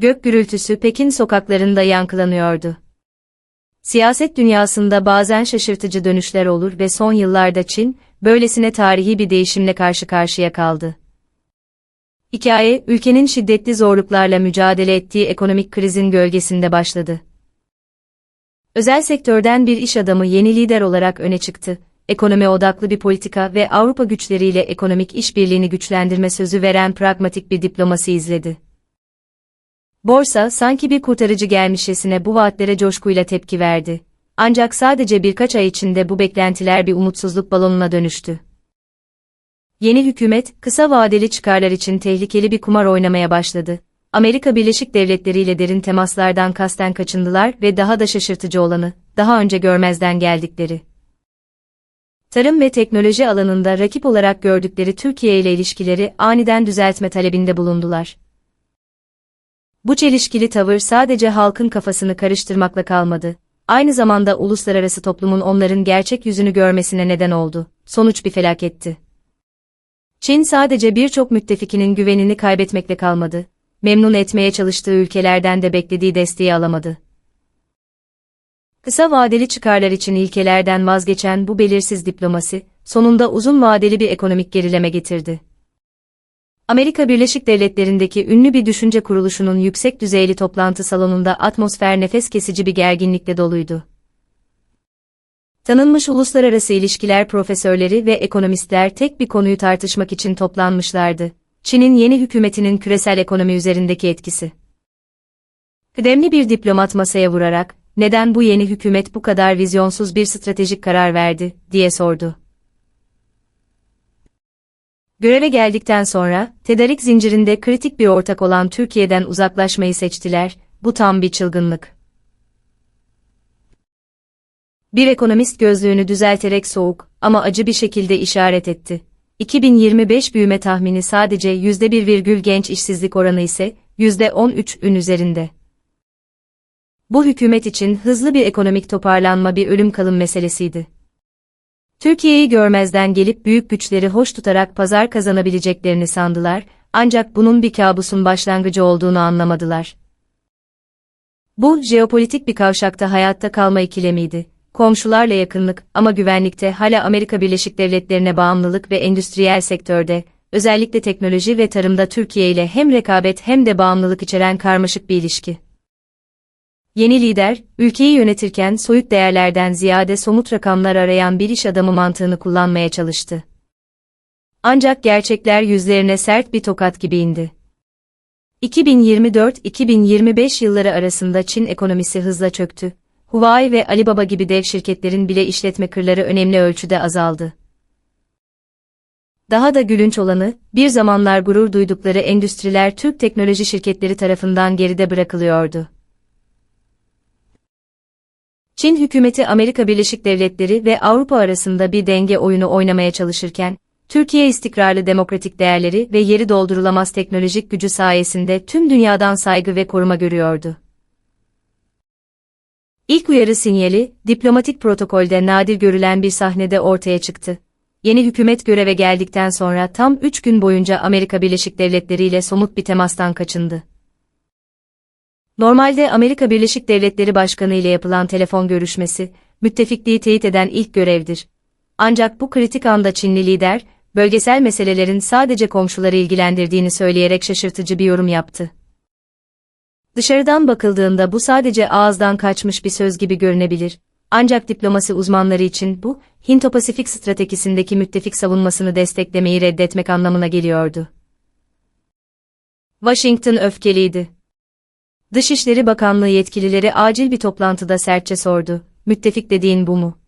Gök gürültüsü Pekin sokaklarında yankılanıyordu. Siyaset dünyasında bazen şaşırtıcı dönüşler olur ve son yıllarda Çin, böylesine tarihi bir değişimle karşı karşıya kaldı. Hikaye, ülkenin şiddetli zorluklarla mücadele ettiği ekonomik krizin gölgesinde başladı. Özel sektörden bir iş adamı yeni lider olarak öne çıktı. Ekonomi odaklı bir politika ve Avrupa güçleriyle ekonomik işbirliğini güçlendirme sözü veren pragmatik bir diplomasi izledi. Borsa sanki bir kurtarıcı gelmişesine bu vaatlere coşkuyla tepki verdi. Ancak sadece birkaç ay içinde bu beklentiler bir umutsuzluk balonuna dönüştü. Yeni hükümet, kısa vadeli çıkarlar için tehlikeli bir kumar oynamaya başladı. Amerika Birleşik Devletleri ile derin temaslardan kasten kaçındılar ve daha da şaşırtıcı olanı, daha önce görmezden geldikleri. Tarım ve teknoloji alanında rakip olarak gördükleri Türkiye ile ilişkileri aniden düzeltme talebinde bulundular. Bu çelişkili tavır sadece halkın kafasını karıştırmakla kalmadı. Aynı zamanda uluslararası toplumun onların gerçek yüzünü görmesine neden oldu. Sonuç bir felaketti. Çin sadece birçok müttefikinin güvenini kaybetmekle kalmadı. Memnun etmeye çalıştığı ülkelerden de beklediği desteği alamadı. Kısa vadeli çıkarlar için ilkelerden vazgeçen bu belirsiz diplomasi, sonunda uzun vadeli bir ekonomik gerileme getirdi. Amerika Birleşik Devletleri'ndeki ünlü bir düşünce kuruluşunun yüksek düzeyli toplantı salonunda atmosfer nefes kesici bir gerginlikle doluydu. Tanınmış uluslararası ilişkiler profesörleri ve ekonomistler tek bir konuyu tartışmak için toplanmışlardı. Çin'in yeni hükümetinin küresel ekonomi üzerindeki etkisi. Kıdemli bir diplomat masaya vurarak, neden bu yeni hükümet bu kadar vizyonsuz bir stratejik karar verdi, diye sordu. Göreve geldikten sonra, tedarik zincirinde kritik bir ortak olan Türkiye'den uzaklaşmayı seçtiler, bu tam bir çılgınlık. Bir ekonomist gözlüğünü düzelterek soğuk ama acı bir şekilde işaret etti. 2025 büyüme tahmini sadece %1, genç işsizlik oranı ise %13'ün üzerinde. Bu hükümet için hızlı bir ekonomik toparlanma bir ölüm kalım meselesiydi. Türkiye'yi görmezden gelip büyük güçleri hoş tutarak pazar kazanabileceklerini sandılar, ancak bunun bir kabusun başlangıcı olduğunu anlamadılar. Bu, jeopolitik bir kavşakta hayatta kalma ikilemiydi. Komşularla yakınlık ama güvenlikte hala Amerika Birleşik Devletleri'ne bağımlılık ve endüstriyel sektörde, özellikle teknoloji ve tarımda Türkiye ile hem rekabet hem de bağımlılık içeren karmaşık bir ilişki. Yeni lider, ülkeyi yönetirken soyut değerlerden ziyade somut rakamlar arayan bir iş adamı mantığını kullanmaya çalıştı. Ancak gerçekler yüzlerine sert bir tokat gibi indi. 2024-2025 yılları arasında Çin ekonomisi hızla çöktü. Huawei ve Alibaba gibi dev şirketlerin bile işletme kırları önemli ölçüde azaldı. Daha da gülünç olanı, bir zamanlar gurur duydukları endüstriler Türk teknoloji şirketleri tarafından geride bırakılıyordu. Çin hükümeti Amerika Birleşik Devletleri ve Avrupa arasında bir denge oyunu oynamaya çalışırken, Türkiye istikrarlı demokratik değerleri ve yeri doldurulamaz teknolojik gücü sayesinde tüm dünyadan saygı ve koruma görüyordu. İlk uyarı sinyali, diplomatik protokolde nadir görülen bir sahnede ortaya çıktı. Yeni hükümet göreve geldikten sonra tam 3 gün boyunca Amerika Birleşik Devletleri ile somut bir temastan kaçındı. Normalde Amerika Birleşik Devletleri Başkanı ile yapılan telefon görüşmesi, müttefikliği teyit eden ilk görevdir. Ancak bu kritik anda Çinli lider, bölgesel meselelerin sadece komşuları ilgilendirdiğini söyleyerek şaşırtıcı bir yorum yaptı. Dışarıdan bakıldığında bu sadece ağızdan kaçmış bir söz gibi görünebilir. Ancak diplomasi uzmanları için bu, Hinto-Pasifik stratejisindeki müttefik savunmasını desteklemeyi reddetmek anlamına geliyordu. Washington öfkeliydi. Dışişleri Bakanlığı yetkilileri acil bir toplantıda sertçe sordu, müttefik dediğin bu mu?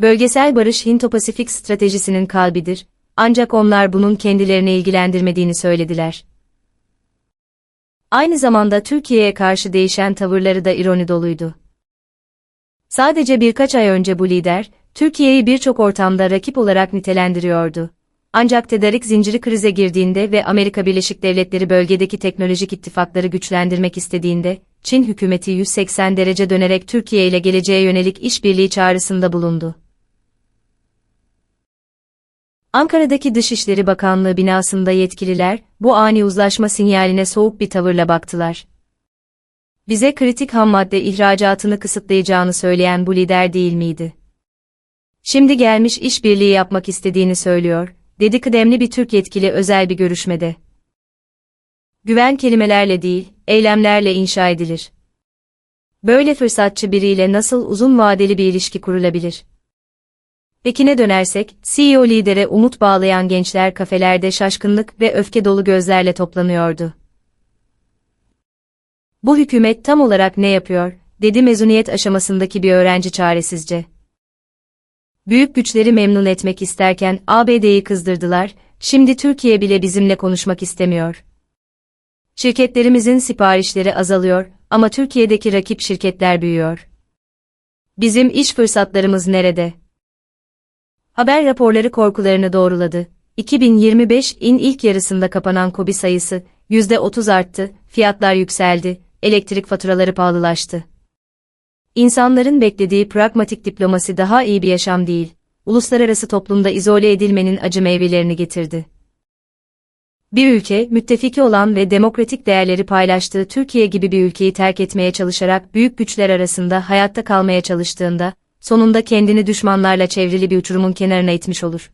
Bölgesel barış Hinto-Pasifik stratejisinin kalbidir, ancak onlar bunun kendilerini ilgilendirmediğini söylediler. Aynı zamanda Türkiye'ye karşı değişen tavırları da ironi doluydu. Sadece birkaç ay önce bu lider, Türkiye'yi birçok ortamda rakip olarak nitelendiriyordu. Ancak tedarik zinciri krize girdiğinde ve Amerika Birleşik Devletleri bölgedeki teknolojik ittifakları güçlendirmek istediğinde, Çin hükümeti 180 derece dönerek Türkiye ile geleceğe yönelik işbirliği çağrısında bulundu. Ankara'daki Dışişleri Bakanlığı binasında yetkililer, bu ani uzlaşma sinyaline soğuk bir tavırla baktılar. Bize kritik ham madde ihracatını kısıtlayacağını söyleyen bu lider değil miydi? Şimdi gelmiş işbirliği yapmak istediğini söylüyor, dedi kıdemli bir Türk yetkili özel bir görüşmede. Güven kelimelerle değil, eylemlerle inşa edilir. Böyle fırsatçı biriyle nasıl uzun vadeli bir ilişki kurulabilir? Pekin'e dönersek, CEO lidere umut bağlayan gençler kafelerde şaşkınlık ve öfke dolu gözlerle toplanıyordu. Bu hükümet tam olarak ne yapıyor, dedi mezuniyet aşamasındaki bir öğrenci çaresizce. Büyük güçleri memnun etmek isterken ABD'yi kızdırdılar, şimdi Türkiye bile bizimle konuşmak istemiyor. Şirketlerimizin siparişleri azalıyor ama Türkiye'deki rakip şirketler büyüyor. Bizim iş fırsatlarımız nerede? Haber raporları korkularını doğruladı. 2025'in ilk yarısında kapanan KOBİ sayısı %30 arttı, fiyatlar yükseldi, elektrik faturaları pahalılaştı. İnsanların beklediği pragmatik diplomasi daha iyi bir yaşam değil, uluslararası toplumda izole edilmenin acı meyvelerini getirdi. Bir ülke, müttefiki olan ve demokratik değerleri paylaştığı Türkiye gibi bir ülkeyi terk etmeye çalışarak büyük güçler arasında hayatta kalmaya çalıştığında, sonunda kendini düşmanlarla çevrili bir uçurumun kenarına itmiş olur.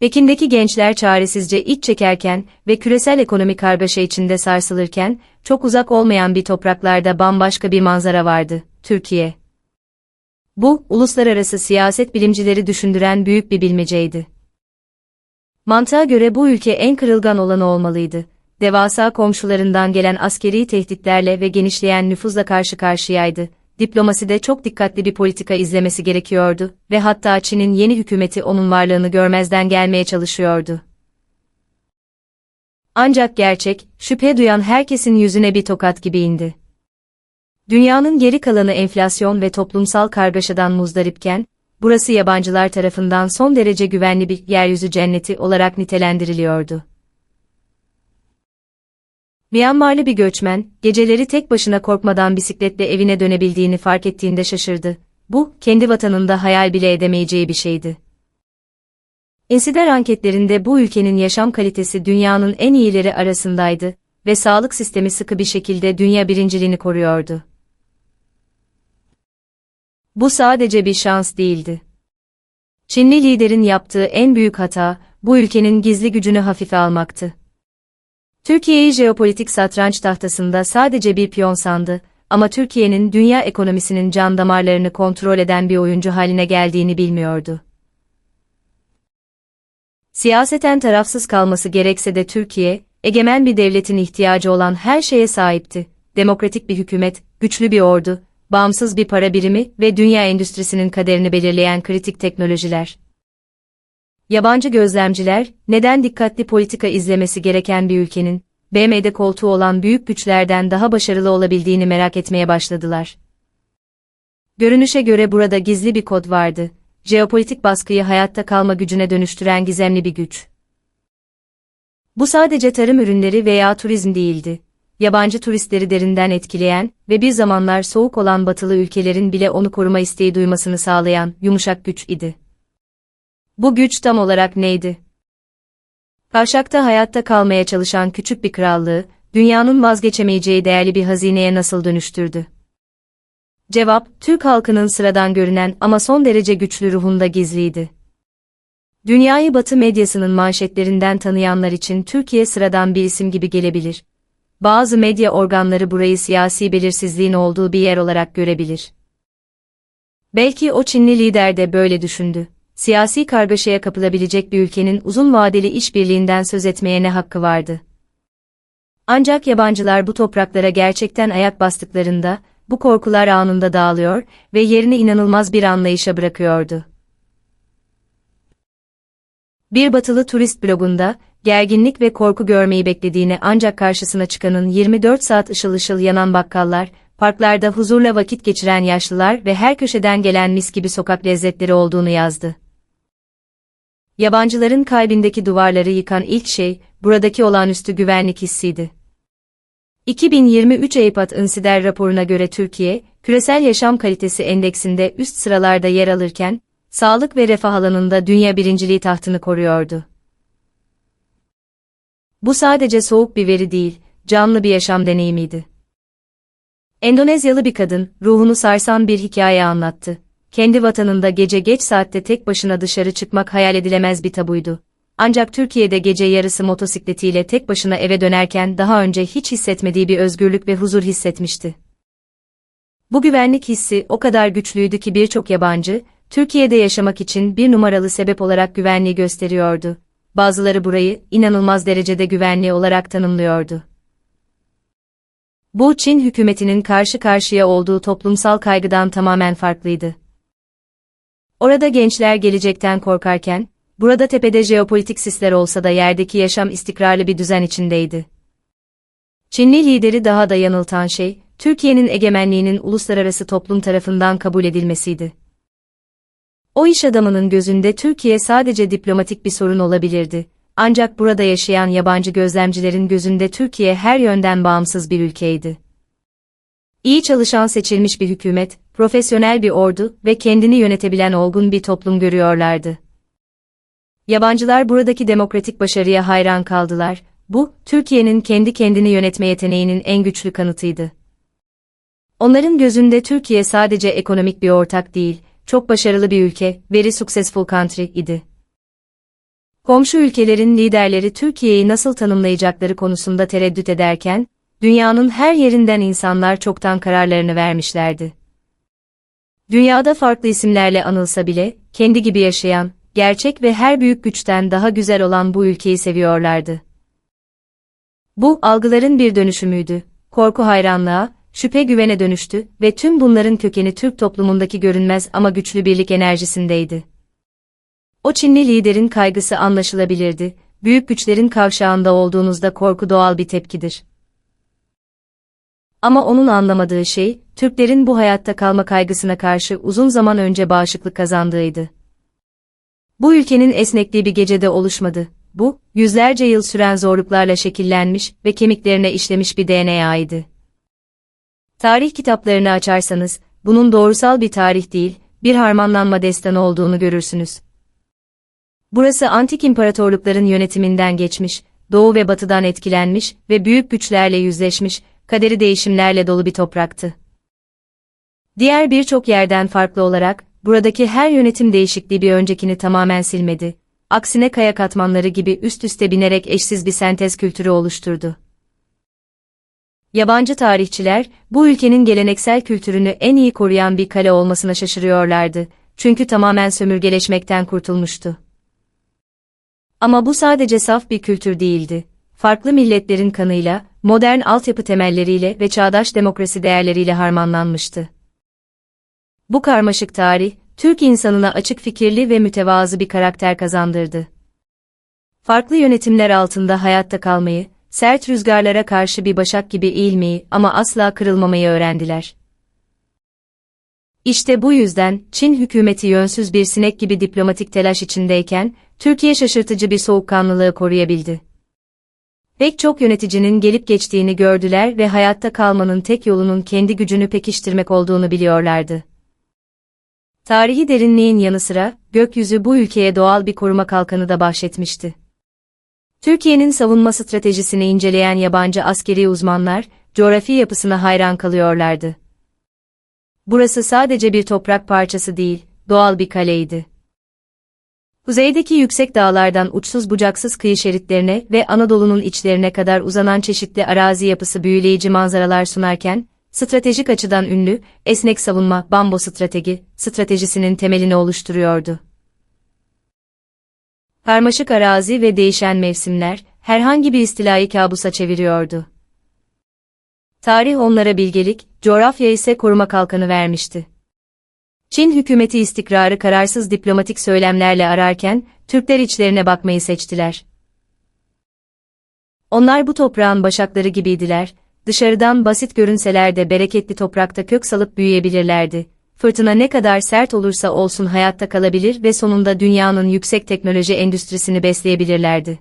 Pekin'deki gençler çaresizce iç çekerken ve küresel ekonomik kargaşa içinde sarsılırken, çok uzak olmayan bir topraklarda bambaşka bir manzara vardı, Türkiye. Bu, uluslararası siyaset bilimcileri düşündüren büyük bir bilmeceydi. Mantığa göre bu ülke en kırılgan olanı olmalıydı. Devasa komşularından gelen askeri tehditlerle ve genişleyen nüfuzla karşı karşıyaydı. Diplomaside çok dikkatli bir politika izlemesi gerekiyordu ve hatta Çin'in yeni hükümeti onun varlığını görmezden gelmeye çalışıyordu. Ancak gerçek, şüphe duyan herkesin yüzüne bir tokat gibi indi. Dünyanın geri kalanı enflasyon ve toplumsal kargaşadan muzdaripken, burası yabancılar tarafından son derece güvenli bir yeryüzü cenneti olarak nitelendiriliyordu. Myanmarlı bir göçmen, geceleri tek başına korkmadan bisikletle evine dönebildiğini fark ettiğinde şaşırdı. Bu, kendi vatanında hayal bile edemeyeceği bir şeydi. Ensider anketlerinde bu ülkenin yaşam kalitesi dünyanın en iyileri arasındaydı ve sağlık sistemi sıkı bir şekilde dünya birinciliğini koruyordu. Bu sadece bir şans değildi. Çinli liderin yaptığı en büyük hata, bu ülkenin gizli gücünü hafife almaktı. Türkiye'yi jeopolitik satranç tahtasında sadece bir piyon sandı ama Türkiye'nin dünya ekonomisinin can damarlarını kontrol eden bir oyuncu haline geldiğini bilmiyordu. Siyaseten tarafsız kalması gerekse de Türkiye, egemen bir devletin ihtiyacı olan her şeye sahipti. Demokratik bir hükümet, güçlü bir ordu, bağımsız bir para birimi ve dünya endüstrisinin kaderini belirleyen kritik teknolojiler. Yabancı gözlemciler, neden dikkatli politika izlemesi gereken bir ülkenin, BM'de koltuğu olan büyük güçlerden daha başarılı olabildiğini merak etmeye başladılar. Görünüşe göre burada gizli bir kod vardı, jeopolitik baskıyı hayatta kalma gücüne dönüştüren gizemli bir güç. Bu sadece tarım ürünleri veya turizm değildi. Yabancı turistleri derinden etkileyen ve bir zamanlar soğuk olan batılı ülkelerin bile onu koruma isteği duymasını sağlayan yumuşak güç idi. Bu güç tam olarak neydi? Kavşakta hayatta kalmaya çalışan küçük bir krallığı, dünyanın vazgeçemeyeceği değerli bir hazineye nasıl dönüştürdü? Cevap, Türk halkının sıradan görünen ama son derece güçlü ruhunda gizliydi. Dünyayı Batı medyasının manşetlerinden tanıyanlar için Türkiye sıradan bir isim gibi gelebilir. Bazı medya organları burayı siyasi belirsizliğin olduğu bir yer olarak görebilir. Belki o Çinli lider de böyle düşündü siyasi kargaşaya kapılabilecek bir ülkenin uzun vadeli işbirliğinden söz etmeye ne hakkı vardı? Ancak yabancılar bu topraklara gerçekten ayak bastıklarında, bu korkular anında dağılıyor ve yerini inanılmaz bir anlayışa bırakıyordu. Bir batılı turist blogunda, gerginlik ve korku görmeyi beklediğini ancak karşısına çıkanın 24 saat ışıl ışıl yanan bakkallar, parklarda huzurla vakit geçiren yaşlılar ve her köşeden gelen mis gibi sokak lezzetleri olduğunu yazdı. Yabancıların kalbindeki duvarları yıkan ilk şey, buradaki olağanüstü güvenlik hissiydi. 2023 EIPAT Insider raporuna göre Türkiye, küresel yaşam kalitesi endeksinde üst sıralarda yer alırken, Sağlık ve refah alanında dünya birinciliği tahtını koruyordu. Bu sadece soğuk bir veri değil, canlı bir yaşam deneyimiydi. Endonezyalı bir kadın, ruhunu sarsan bir hikaye anlattı. Kendi vatanında gece geç saatte tek başına dışarı çıkmak hayal edilemez bir tabuydu. Ancak Türkiye'de gece yarısı motosikletiyle tek başına eve dönerken daha önce hiç hissetmediği bir özgürlük ve huzur hissetmişti. Bu güvenlik hissi o kadar güçlüydü ki birçok yabancı, Türkiye'de yaşamak için bir numaralı sebep olarak güvenliği gösteriyordu. Bazıları burayı inanılmaz derecede güvenli olarak tanımlıyordu. Bu Çin hükümetinin karşı karşıya olduğu toplumsal kaygıdan tamamen farklıydı. Orada gençler gelecekten korkarken, burada tepede jeopolitik sisler olsa da yerdeki yaşam istikrarlı bir düzen içindeydi. Çinli lideri daha da yanıltan şey, Türkiye'nin egemenliğinin uluslararası toplum tarafından kabul edilmesiydi. O iş adamının gözünde Türkiye sadece diplomatik bir sorun olabilirdi. Ancak burada yaşayan yabancı gözlemcilerin gözünde Türkiye her yönden bağımsız bir ülkeydi. İyi çalışan seçilmiş bir hükümet, profesyonel bir ordu ve kendini yönetebilen olgun bir toplum görüyorlardı. Yabancılar buradaki demokratik başarıya hayran kaldılar. Bu, Türkiye'nin kendi kendini yönetme yeteneğinin en güçlü kanıtıydı. Onların gözünde Türkiye sadece ekonomik bir ortak değil, çok başarılı bir ülke, very successful country idi. Komşu ülkelerin liderleri Türkiye'yi nasıl tanımlayacakları konusunda tereddüt ederken, dünyanın her yerinden insanlar çoktan kararlarını vermişlerdi. Dünyada farklı isimlerle anılsa bile, kendi gibi yaşayan, gerçek ve her büyük güçten daha güzel olan bu ülkeyi seviyorlardı. Bu, algıların bir dönüşümüydü. Korku hayranlığa, şüphe güvene dönüştü ve tüm bunların kökeni Türk toplumundaki görünmez ama güçlü birlik enerjisindeydi. O Çinli liderin kaygısı anlaşılabilirdi, büyük güçlerin kavşağında olduğunuzda korku doğal bir tepkidir. Ama onun anlamadığı şey, Türklerin bu hayatta kalma kaygısına karşı uzun zaman önce bağışıklık kazandığıydı. Bu ülkenin esnekliği bir gecede oluşmadı. Bu, yüzlerce yıl süren zorluklarla şekillenmiş ve kemiklerine işlemiş bir DNA'ydı. Tarih kitaplarını açarsanız, bunun doğrusal bir tarih değil, bir harmanlanma destanı olduğunu görürsünüz. Burası antik imparatorlukların yönetiminden geçmiş, doğu ve batıdan etkilenmiş ve büyük güçlerle yüzleşmiş, kaderi değişimlerle dolu bir topraktı. Diğer birçok yerden farklı olarak, buradaki her yönetim değişikliği bir öncekini tamamen silmedi. Aksine kaya katmanları gibi üst üste binerek eşsiz bir sentez kültürü oluşturdu. Yabancı tarihçiler, bu ülkenin geleneksel kültürünü en iyi koruyan bir kale olmasına şaşırıyorlardı, çünkü tamamen sömürgeleşmekten kurtulmuştu. Ama bu sadece saf bir kültür değildi. Farklı milletlerin kanıyla, modern altyapı temelleriyle ve çağdaş demokrasi değerleriyle harmanlanmıştı. Bu karmaşık tarih, Türk insanına açık fikirli ve mütevazı bir karakter kazandırdı. Farklı yönetimler altında hayatta kalmayı, sert rüzgarlara karşı bir başak gibi eğilmeyi ama asla kırılmamayı öğrendiler. İşte bu yüzden Çin hükümeti yönsüz bir sinek gibi diplomatik telaş içindeyken, Türkiye şaşırtıcı bir soğukkanlılığı koruyabildi. Pek çok yöneticinin gelip geçtiğini gördüler ve hayatta kalmanın tek yolunun kendi gücünü pekiştirmek olduğunu biliyorlardı. Tarihi derinliğin yanı sıra, gökyüzü bu ülkeye doğal bir koruma kalkanı da bahşetmişti. Türkiye'nin savunma stratejisini inceleyen yabancı askeri uzmanlar, coğrafi yapısına hayran kalıyorlardı. Burası sadece bir toprak parçası değil, doğal bir kaleydi. Kuzeydeki yüksek dağlardan uçsuz bucaksız kıyı şeritlerine ve Anadolu'nun içlerine kadar uzanan çeşitli arazi yapısı büyüleyici manzaralar sunarken, stratejik açıdan ünlü, esnek savunma, bambo strateji, stratejisinin temelini oluşturuyordu. Karmaşık arazi ve değişen mevsimler, herhangi bir istilayı kabusa çeviriyordu. Tarih onlara bilgelik, coğrafya ise koruma kalkanı vermişti. Çin hükümeti istikrarı kararsız diplomatik söylemlerle ararken, Türkler içlerine bakmayı seçtiler. Onlar bu toprağın başakları gibiydiler, dışarıdan basit görünseler de bereketli toprakta kök salıp büyüyebilirlerdi. Fırtına ne kadar sert olursa olsun hayatta kalabilir ve sonunda dünyanın yüksek teknoloji endüstrisini besleyebilirlerdi.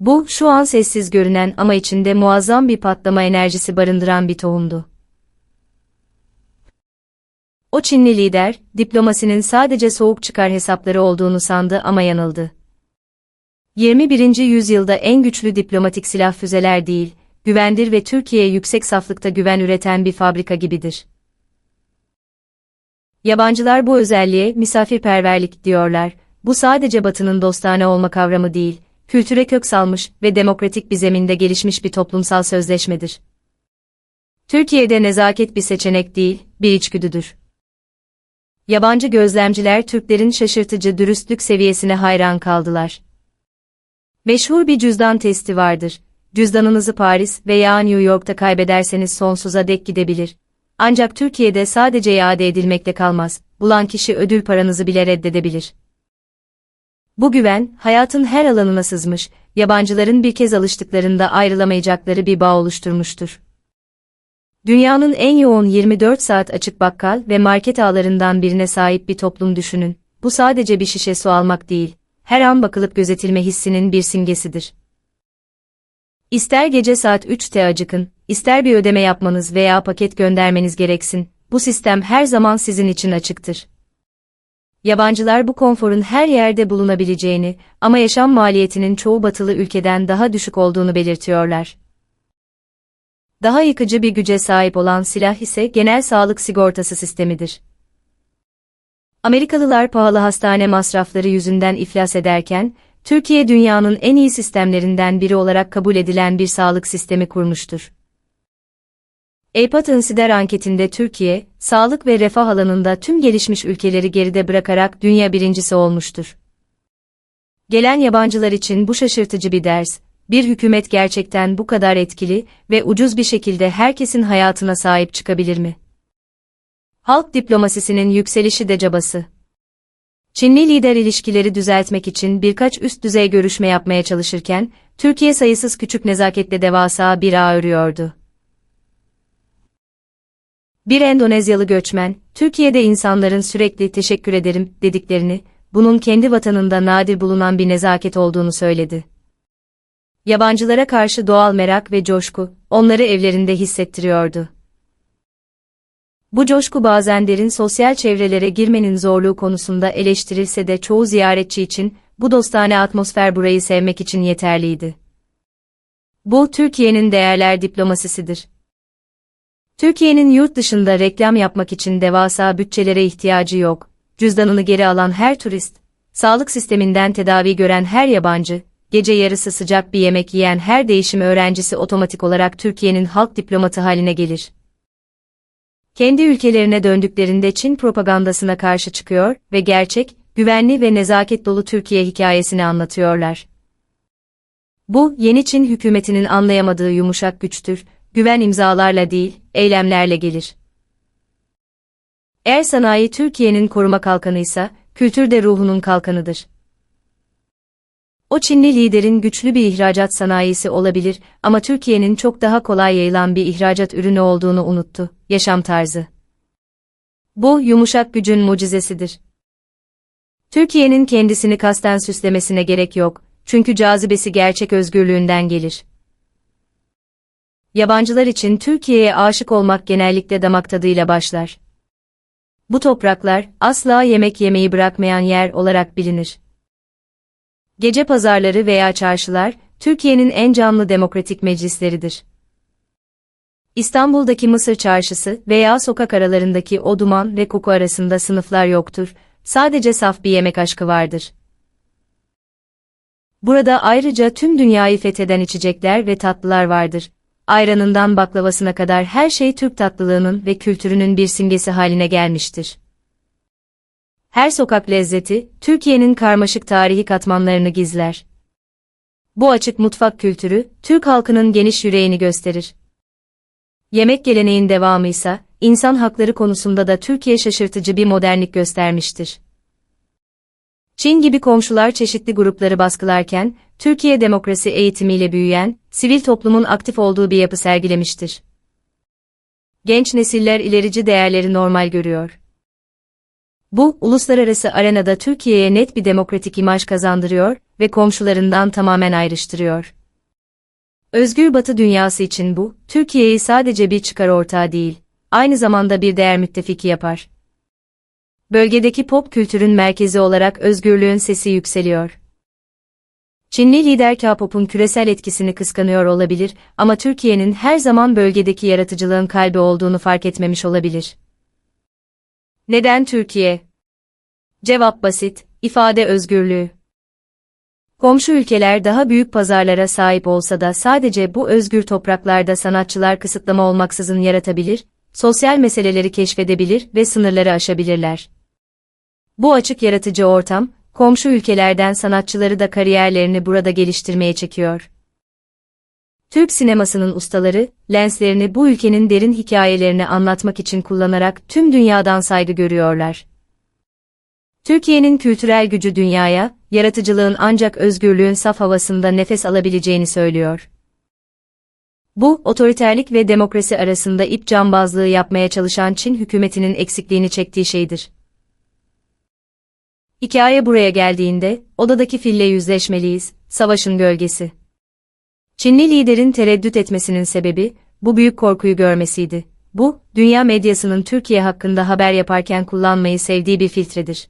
Bu, şu an sessiz görünen ama içinde muazzam bir patlama enerjisi barındıran bir tohumdu. O Çinli lider, diplomasinin sadece soğuk çıkar hesapları olduğunu sandı ama yanıldı. 21. yüzyılda en güçlü diplomatik silah füzeler değil, güvendir ve Türkiye'ye yüksek saflıkta güven üreten bir fabrika gibidir. Yabancılar bu özelliğe misafirperverlik diyorlar. Bu sadece Batı'nın dostane olma kavramı değil, kültüre kök salmış ve demokratik bir zeminde gelişmiş bir toplumsal sözleşmedir. Türkiye'de nezaket bir seçenek değil, bir içgüdüdür. Yabancı gözlemciler Türklerin şaşırtıcı dürüstlük seviyesine hayran kaldılar. Meşhur bir cüzdan testi vardır. Cüzdanınızı Paris veya New York'ta kaybederseniz sonsuza dek gidebilir. Ancak Türkiye'de sadece iade edilmekle kalmaz, bulan kişi ödül paranızı bile reddedebilir. Bu güven, hayatın her alanına sızmış, yabancıların bir kez alıştıklarında ayrılamayacakları bir bağ oluşturmuştur. Dünyanın en yoğun 24 saat açık bakkal ve market ağlarından birine sahip bir toplum düşünün. Bu sadece bir şişe su almak değil, her an bakılıp gözetilme hissinin bir simgesidir. İster gece saat 3'te acıkın, ister bir ödeme yapmanız veya paket göndermeniz gereksin, bu sistem her zaman sizin için açıktır. Yabancılar bu konforun her yerde bulunabileceğini ama yaşam maliyetinin çoğu batılı ülkeden daha düşük olduğunu belirtiyorlar. Daha yıkıcı bir güce sahip olan silah ise genel sağlık sigortası sistemidir. Amerikalılar pahalı hastane masrafları yüzünden iflas ederken, Türkiye dünyanın en iyi sistemlerinden biri olarak kabul edilen bir sağlık sistemi kurmuştur. EIPAT Insider anketinde Türkiye, sağlık ve refah alanında tüm gelişmiş ülkeleri geride bırakarak dünya birincisi olmuştur. Gelen yabancılar için bu şaşırtıcı bir ders, bir hükümet gerçekten bu kadar etkili ve ucuz bir şekilde herkesin hayatına sahip çıkabilir mi? Halk diplomasisinin yükselişi de cabası. Çinli lider ilişkileri düzeltmek için birkaç üst düzey görüşme yapmaya çalışırken, Türkiye sayısız küçük nezaketle devasa bir ağ örüyordu. Bir Endonezyalı göçmen, Türkiye'de insanların sürekli teşekkür ederim dediklerini, bunun kendi vatanında nadir bulunan bir nezaket olduğunu söyledi. Yabancılara karşı doğal merak ve coşku, onları evlerinde hissettiriyordu. Bu coşku bazen derin sosyal çevrelere girmenin zorluğu konusunda eleştirilse de çoğu ziyaretçi için, bu dostane atmosfer burayı sevmek için yeterliydi. Bu, Türkiye'nin değerler diplomasisidir. Türkiye'nin yurt dışında reklam yapmak için devasa bütçelere ihtiyacı yok. Cüzdanını geri alan her turist, sağlık sisteminden tedavi gören her yabancı, gece yarısı sıcak bir yemek yiyen her değişim öğrencisi otomatik olarak Türkiye'nin halk diplomatı haline gelir. Kendi ülkelerine döndüklerinde Çin propagandasına karşı çıkıyor ve gerçek, güvenli ve nezaket dolu Türkiye hikayesini anlatıyorlar. Bu, yeni Çin hükümetinin anlayamadığı yumuşak güçtür, güven imzalarla değil, eylemlerle gelir. Eğer sanayi Türkiye'nin koruma kalkanıysa, kültür de ruhunun kalkanıdır. O Çinli liderin güçlü bir ihracat sanayisi olabilir ama Türkiye'nin çok daha kolay yayılan bir ihracat ürünü olduğunu unuttu, yaşam tarzı. Bu, yumuşak gücün mucizesidir. Türkiye'nin kendisini kasten süslemesine gerek yok, çünkü cazibesi gerçek özgürlüğünden gelir. Yabancılar için Türkiye'ye aşık olmak genellikle damak tadıyla başlar. Bu topraklar, asla yemek yemeyi bırakmayan yer olarak bilinir. Gece pazarları veya çarşılar, Türkiye'nin en canlı demokratik meclisleridir. İstanbul'daki Mısır Çarşısı veya sokak aralarındaki o duman ve koku arasında sınıflar yoktur, sadece saf bir yemek aşkı vardır. Burada ayrıca tüm dünyayı fetheden içecekler ve tatlılar vardır. Ayranından baklavasına kadar her şey Türk tatlılığının ve kültürünün bir simgesi haline gelmiştir. Her sokak lezzeti, Türkiye'nin karmaşık tarihi katmanlarını gizler. Bu açık mutfak kültürü, Türk halkının geniş yüreğini gösterir. Yemek geleneğin devamı ise, insan hakları konusunda da Türkiye şaşırtıcı bir modernlik göstermiştir. Çin gibi komşular çeşitli grupları baskılarken, Türkiye demokrasi eğitimiyle büyüyen, sivil toplumun aktif olduğu bir yapı sergilemiştir. Genç nesiller ilerici değerleri normal görüyor. Bu, uluslararası arenada Türkiye'ye net bir demokratik imaj kazandırıyor ve komşularından tamamen ayrıştırıyor. Özgür Batı dünyası için bu, Türkiye'yi sadece bir çıkar ortağı değil, aynı zamanda bir değer müttefiki yapar. bölgedeki pop kültürün merkezi olarak özgürlüğün sesi yükseliyor. Çinli lider K-pop'un küresel etkisini kıskanıyor olabilir ama Türkiye'nin her zaman bölgedeki yaratıcılığın kalbi olduğunu fark etmemiş olabilir. Neden Türkiye? Cevap basit, ifade özgürlüğü. Komşu ülkeler daha büyük pazarlara sahip olsa da sadece bu özgür topraklarda sanatçılar kısıtlama olmaksızın yaratabilir, sosyal meseleleri keşfedebilir ve sınırları aşabilirler. Bu açık yaratıcı ortam, komşu ülkelerden sanatçıları da kariyerlerini burada geliştirmeye çekiyor. Türk sinemasının ustaları, lenslerini bu ülkenin derin hikayelerini anlatmak için kullanarak tüm dünyadan saygı görüyorlar. Türkiye'nin kültürel gücü dünyaya, yaratıcılığın ancak özgürlüğün saf havasında nefes alabileceğini söylüyor. Bu, otoriterlik ve demokrasi arasında ip cambazlığı yapmaya çalışan Çin hükümetinin eksikliğini çektiği şeydir. Hikaye buraya geldiğinde, odadaki fille yüzleşmeliyiz, savaşın gölgesi. Çinli liderin tereddüt etmesinin sebebi, bu büyük korkuyu görmesiydi. Bu, dünya medyasının Türkiye hakkında haber yaparken kullanmayı sevdiği bir filtredir.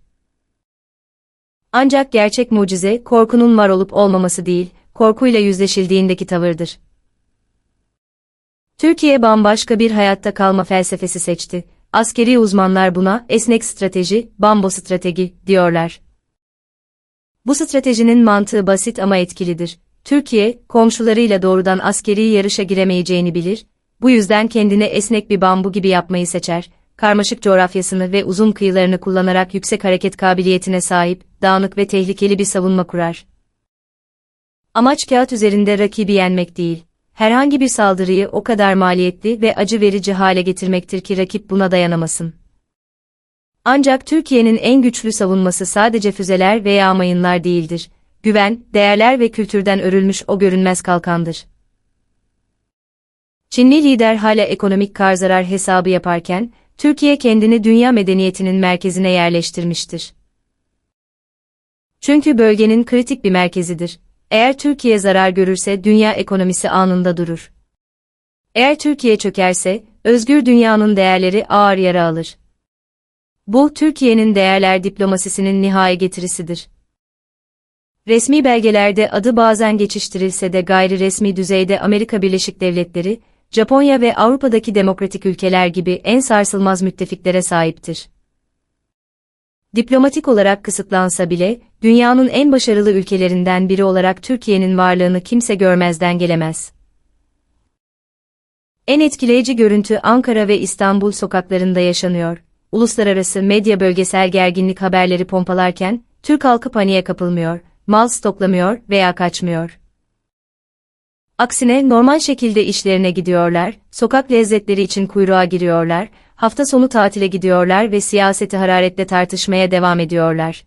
Ancak gerçek mucize, korkunun var olup olmaması değil, korkuyla yüzleşildiğindeki tavırdır. Türkiye bambaşka bir hayatta kalma felsefesi seçti. Askeri uzmanlar buna esnek strateji, bambo strateji diyorlar. Bu stratejinin mantığı basit ama etkilidir. Türkiye, komşularıyla doğrudan askeri yarışa giremeyeceğini bilir, bu yüzden kendine esnek bir bambu gibi yapmayı seçer, karmaşık coğrafyasını ve uzun kıyılarını kullanarak yüksek hareket kabiliyetine sahip, dağınık ve tehlikeli bir savunma kurar. Amaç kağıt üzerinde rakibi yenmek değil, herhangi bir saldırıyı o kadar maliyetli ve acı verici hale getirmektir ki rakip buna dayanamasın. Ancak Türkiye'nin en güçlü savunması sadece füzeler veya mayınlar değildir. Güven, değerler ve kültürden örülmüş o görünmez kalkandır. Çinli lider hala ekonomik kar zarar hesabı yaparken, Türkiye kendini dünya medeniyetinin merkezine yerleştirmiştir. Çünkü bölgenin kritik bir merkezidir. Eğer Türkiye zarar görürse dünya ekonomisi anında durur. Eğer Türkiye çökerse, özgür dünyanın değerleri ağır yara alır. Bu, Türkiye'nin değerler diplomasisinin nihai getirisidir. Resmi belgelerde adı bazen geçiştirilse de gayri resmi düzeyde Amerika Birleşik Devletleri, Japonya ve Avrupa'daki demokratik ülkeler gibi en sarsılmaz müttefiklere sahiptir. Diplomatik olarak kısıtlansa bile, dünyanın en başarılı ülkelerinden biri olarak Türkiye'nin varlığını kimse görmezden gelemez. En etkileyici görüntü Ankara ve İstanbul sokaklarında yaşanıyor. Uluslararası medya bölgesel gerginlik haberleri pompalarken, Türk halkı paniğe kapılmıyor, mal stoklamıyor veya kaçmıyor. Aksine normal şekilde işlerine gidiyorlar, sokak lezzetleri için kuyruğa giriyorlar, hafta sonu tatile gidiyorlar ve siyaseti hararetle tartışmaya devam ediyorlar.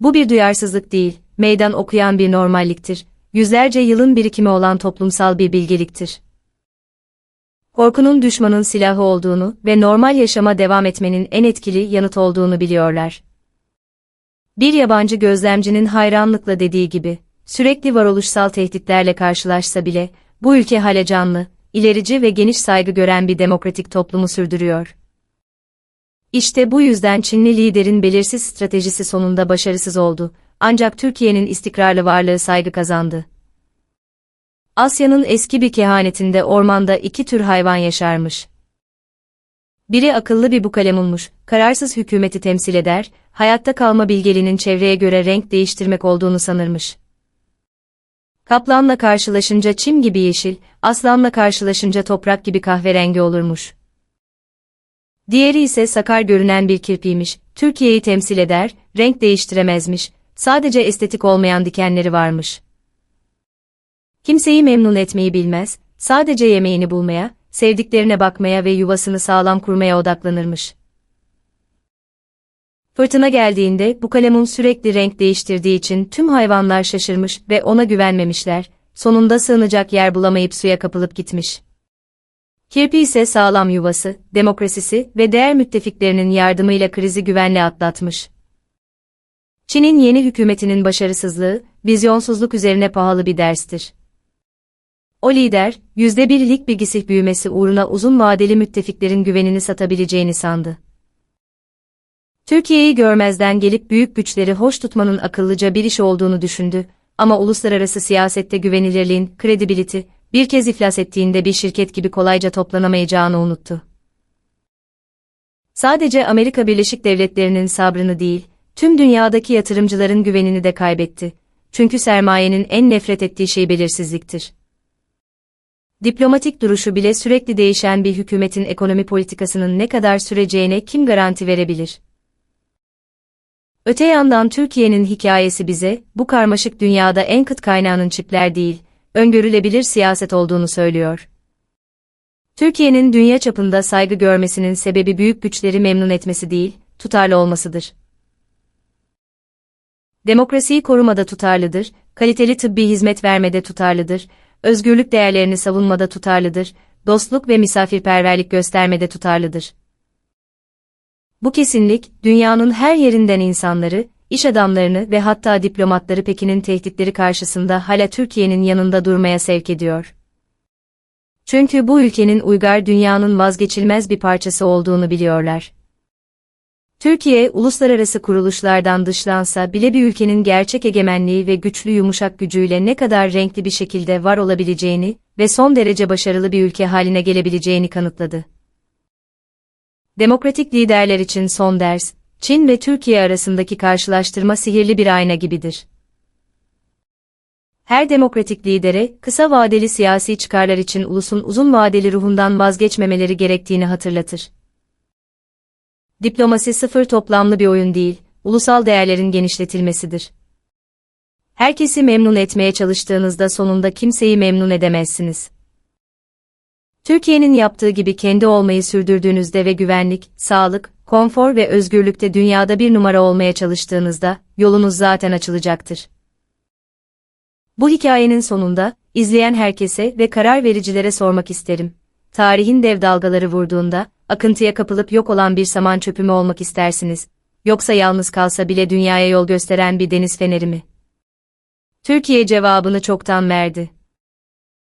Bu bir duyarsızlık değil, meydan okuyan bir normalliktir, yüzlerce yılın birikimi olan toplumsal bir bilgeliktir. Korkunun düşmanın silahı olduğunu ve normal yaşama devam etmenin en etkili yanıt olduğunu biliyorlar. Bir yabancı gözlemcinin hayranlıkla dediği gibi, sürekli varoluşsal tehditlerle karşılaşsa bile, bu ülke hala canlı, ilerici ve geniş saygı gören bir demokratik toplumu sürdürüyor. İşte bu yüzden Çinli liderin belirsiz stratejisi sonunda başarısız oldu, ancak Türkiye'nin istikrarlı varlığı saygı kazandı. Asya'nın eski bir kehanetinde ormanda iki tür hayvan yaşarmış. Biri akıllı bir bukalemunmuş, kararsız hükümeti temsil eder, hayatta kalma bilgeliğinin çevreye göre renk değiştirmek olduğunu sanırmış. Kaplanla karşılaşınca çim gibi yeşil, aslanla karşılaşınca toprak gibi kahverengi olurmuş. Diğeri ise sakar görünen bir kirpiymiş, Türkiye'yi temsil eder, renk değiştiremezmiş, sadece estetik olmayan dikenleri varmış. Kimseyi memnun etmeyi bilmez, sadece yemeğini bulmaya, sevdiklerine bakmaya ve yuvasını sağlam kurmaya odaklanırmış. Fırtına geldiğinde bu kalemun sürekli renk değiştirdiği için tüm hayvanlar şaşırmış ve ona güvenmemişler, sonunda sığınacak yer bulamayıp suya kapılıp gitmiş. Kirpi ise sağlam yuvası, demokrasisi ve değer müttefiklerinin yardımıyla krizi güvenle atlatmış. Çin'in yeni hükümetinin başarısızlığı, vizyonsuzluk üzerine pahalı bir derstir. O lider, yüzde birlik bilgisih büyümesi uğruna uzun vadeli müttefiklerin güvenini satabileceğini sandı. Türkiye'yi görmezden gelip büyük güçleri hoş tutmanın akıllıca bir iş olduğunu düşündü ama uluslararası siyasette güvenilirliğin, credibility, bir kez iflas ettiğinde bir şirket gibi kolayca toplanamayacağını unuttu. Sadece Amerika Birleşik Devletleri'nin sabrını değil, tüm dünyadaki yatırımcıların güvenini de kaybetti. Çünkü sermayenin en nefret ettiği şey belirsizliktir. Diplomatik duruşu bile sürekli değişen bir hükümetin ekonomi politikasının ne kadar süreceğine kim garanti verebilir? Öte yandan Türkiye'nin hikayesi bize, bu karmaşık dünyada en kıt kaynağının çipler değil, öngörülebilir siyaset olduğunu söylüyor. Türkiye'nin dünya çapında saygı görmesinin sebebi büyük güçleri memnun etmesi değil, tutarlı olmasıdır. Demokrasiyi korumada tutarlıdır, kaliteli tıbbi hizmet vermede tutarlıdır, özgürlük değerlerini savunmada tutarlıdır, dostluk ve misafirperverlik göstermede tutarlıdır. Bu kesinlik, dünyanın her yerinden insanları, iş adamlarını ve hatta diplomatları Pekin'in tehditleri karşısında hala Türkiye'nin yanında durmaya sevk ediyor. Çünkü bu ülkenin uygar dünyanın vazgeçilmez bir parçası olduğunu biliyorlar. Türkiye, uluslararası kuruluşlardan dışlansa bile bir ülkenin gerçek egemenliği ve güçlü yumuşak gücüyle ne kadar renkli bir şekilde var olabileceğini ve son derece başarılı bir ülke haline gelebileceğini kanıtladı. Demokratik liderler için son ders, Çin ve Türkiye arasındaki karşılaştırma sihirli bir ayna gibidir. Her demokratik lidere, kısa vadeli siyasi çıkarlar için ulusun uzun vadeli ruhundan vazgeçmemeleri gerektiğini hatırlatır. Diplomasi sıfır toplamlı bir oyun değil, ulusal değerlerin genişletilmesidir. Herkesi memnun etmeye çalıştığınızda sonunda kimseyi memnun edemezsiniz. Türkiye'nin yaptığı gibi kendi olmayı sürdürdüğünüzde ve güvenlik, sağlık, konfor ve özgürlükte dünyada bir numara olmaya çalıştığınızda, yolunuz zaten açılacaktır. Bu hikayenin sonunda, izleyen herkese ve karar vericilere sormak isterim. Tarihin dev dalgaları vurduğunda, akıntıya kapılıp yok olan bir saman çöpü mü olmak istersiniz? Yoksa yalnız kalsa bile dünyaya yol gösteren bir deniz feneri mi? Türkiye cevabını çoktan verdi.